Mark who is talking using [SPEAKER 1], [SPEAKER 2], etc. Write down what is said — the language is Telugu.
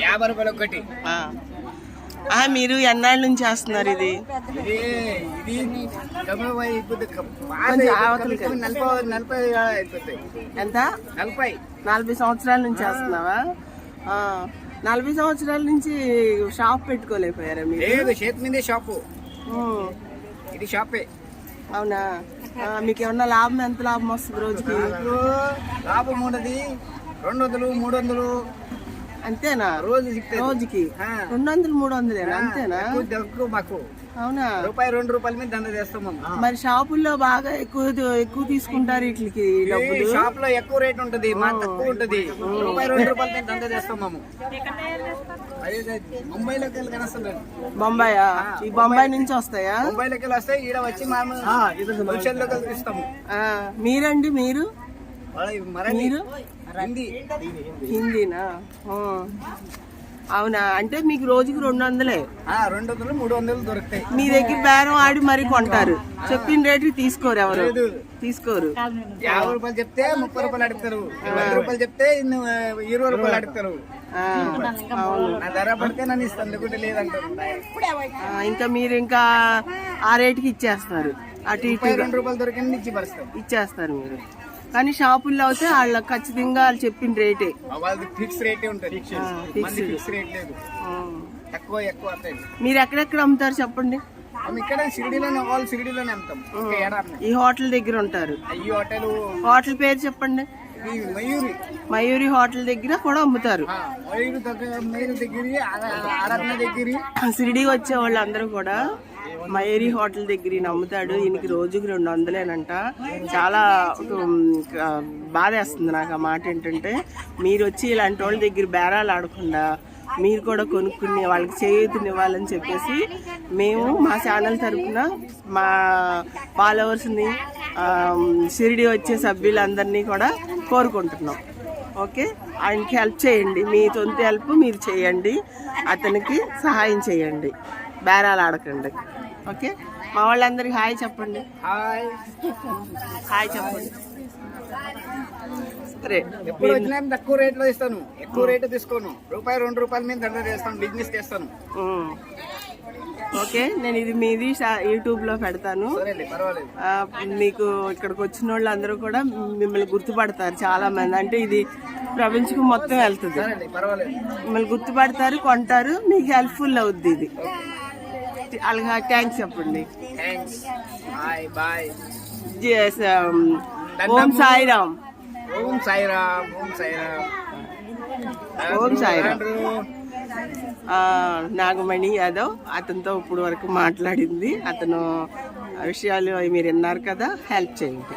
[SPEAKER 1] యాభై రూపాయలు ఒకటి
[SPEAKER 2] మీరు ఎన్నాళ్ళ నుంచి చేస్తున్నారు ఇది? ఎంత?
[SPEAKER 1] నలభై.
[SPEAKER 2] నలభై సంవత్సరాల నుంచి చేస్తున్నావా? నలభై సంవత్సరాల నుంచి షాప్ పెట్టుకోలేకపోయారా మీరు?
[SPEAKER 1] చేతి మీదే షాపు. ఇది షాపే.
[SPEAKER 2] అవునా? మీకు ఏమన్నా లాభం? ఎంత లాభం వస్తుంది రోజుకి?
[SPEAKER 1] లాభం ఉండదు. రెండు వందలు మూడు వందలు
[SPEAKER 2] అంతేనా?
[SPEAKER 1] రోజు.
[SPEAKER 2] రోజుకి?
[SPEAKER 1] ఆ.
[SPEAKER 2] రెండు వందలు మూడు వందలేనా అంతేనా
[SPEAKER 1] దొరకవు మాకు.
[SPEAKER 2] అవునా?
[SPEAKER 1] రూపాయి రెండు రూపాయల మీద దండ చేస్తాం
[SPEAKER 2] మరి షాపుల్లో బాగా ఎక్కువ ఎక్కువ తీసుకుంటారు వీటికి డబ్బులు?
[SPEAKER 1] షాప్లో ఎక్కువ రేట్ ఉంటది మా తక్కువ ఉంటది. రూపాయి రెండు రూపాయల మీద దండ చేస్తాం మేము. ముంబైలోకి వెళ్ళి
[SPEAKER 2] బొంబాయా? ఈ బొంబాయి నుంచి వస్తాయా?
[SPEAKER 1] ముంబైలోకి వెళ్ళి వస్తే ఈడ వచ్చి మేము
[SPEAKER 2] మీరండి మీరు? మీరు? హిందీనా. అవునా? అంటే మీకు రోజుకి రెండు వందలే?
[SPEAKER 1] రెండు వందలు మూడు వందలు దొరుకుతాయి.
[SPEAKER 2] మీ దగ్గర బేరం ఆడి మరి కొంటారు. చెప్పిన రేటుకి తీసుకోరు ఎవరు. తీసుకోరు.
[SPEAKER 1] యాభై రూపాయలు చెప్తే ముప్పై రూపాయలు అడుగుతారు. రూపాయలు చెప్తే ఇరవై రూపాయలు అడుగుతారు.
[SPEAKER 2] ఇంకా మీరు ఇంకా ఆ రేటుకి ఇచ్చేస్తారు. అటు ఇటు
[SPEAKER 1] రెండు రూపాయలు దొరికింది
[SPEAKER 2] ఇచ్చేస్తారు మీరు. కానీ షాపుల్లో అయితే వాళ్ళ ఖచ్చితంగా వాళ్ళు చెప్పిన రేటే.
[SPEAKER 1] ఫిక్స్ రేటే ఉంటుంది.
[SPEAKER 2] fixed.
[SPEAKER 1] మంది ఫిక్స్ రేట్ లేదు.
[SPEAKER 2] ఆ.
[SPEAKER 1] తక్కువ ఎక్కువ అవుతాయి
[SPEAKER 2] మీరు ఎక్కడెక్కడ అమ్ముతారు చెప్పండి?
[SPEAKER 1] మేము ఇక్కడ సిరిడిలోనే వాళ్ళు సిరిడిలోనే అమ్ముతాం. ఇంకా ఏడాది.
[SPEAKER 2] ఈ హోటల్ దగ్గర ఉంటారు.
[SPEAKER 1] అయ్యి హోటల్
[SPEAKER 2] హోటల్ పేరు చెప్పండి.
[SPEAKER 1] ఈ మయూరి.
[SPEAKER 2] మయూరి హోటల్ దగ్గర కూడా అమ్ముతారు.
[SPEAKER 1] మయూరి దగ్గర దగ్గర
[SPEAKER 2] షిరిడి వచ్చే వాళ్ళందరూ కూడా మయూరి హోటల్ దగ్గర ఈయన అమ్ముతాడు ఈయనకి రోజుకి రెండు వందలేనంట. చాలా బాధేస్తుంది నాకు ఆ మాట ఏంటంటే మీరు వచ్చి ఇలాంటి వాళ్ళ దగ్గర బేరాలు ఆడకుండా మీరు కూడా కొనుక్కుని వాళ్ళకి చేయూతనివ్వాలని చెప్పేసి మేము మా ఛానల్ తరఫున మా ఫాలోవర్స్ని షిరిడి వచ్చే సభ్యులందరినీ కూడా కోరుకుంటున్నాం. ఓకే? ఆయనకి హెల్ప్ చేయండి. మీ సొంత హెల్ప్ మీరు చేయండి. అతనికి సహాయం చేయండి. బేరాలు ఆడకండి. ఓకే? మా వాళ్ళందరికీ హాయ్ చెప్పండి.
[SPEAKER 1] హాయ్.
[SPEAKER 2] హాయ్ చెప్పండి.
[SPEAKER 1] ఎప్పుడు వచ్చినా తక్కువ రేట్లో ఇస్తాను. ఎక్కువ రేటు తీసుకోను. రూపాయి రెండు రూపాయల మీద దండ చేస్తాను. బిజినెస్ చేస్తాను.
[SPEAKER 2] ఓకే నేను ఇది మీది యూట్యూబ్లో పెడతాను. మీకు ఇక్కడికి వచ్చిన వాళ్ళు అందరూ కూడా మిమ్మల్ని గుర్తుపడతారు చాలా మంది అంటే ఇది ప్రపంచం మొత్తం వెళ్తుంది. మిమ్మల్ని గుర్తుపడతారు కొంటారు మీకు హెల్ప్ఫుల్ అవుద్ది ఇది. అలాగా థ్యాంక్స్ చెప్పండి. Um, ఓం సాయిరామ్.
[SPEAKER 1] ఓం సాయిరామ్ ఓం సాయిరామ్.
[SPEAKER 2] ఓం సాయిరామ్. నాగమణి యాదవ్ అతనితో ఇప్పుడు వరకు మాట్లాడింది. అతను విషయాలు మీరు విన్నారు కదా హెల్ప్ చేయండి.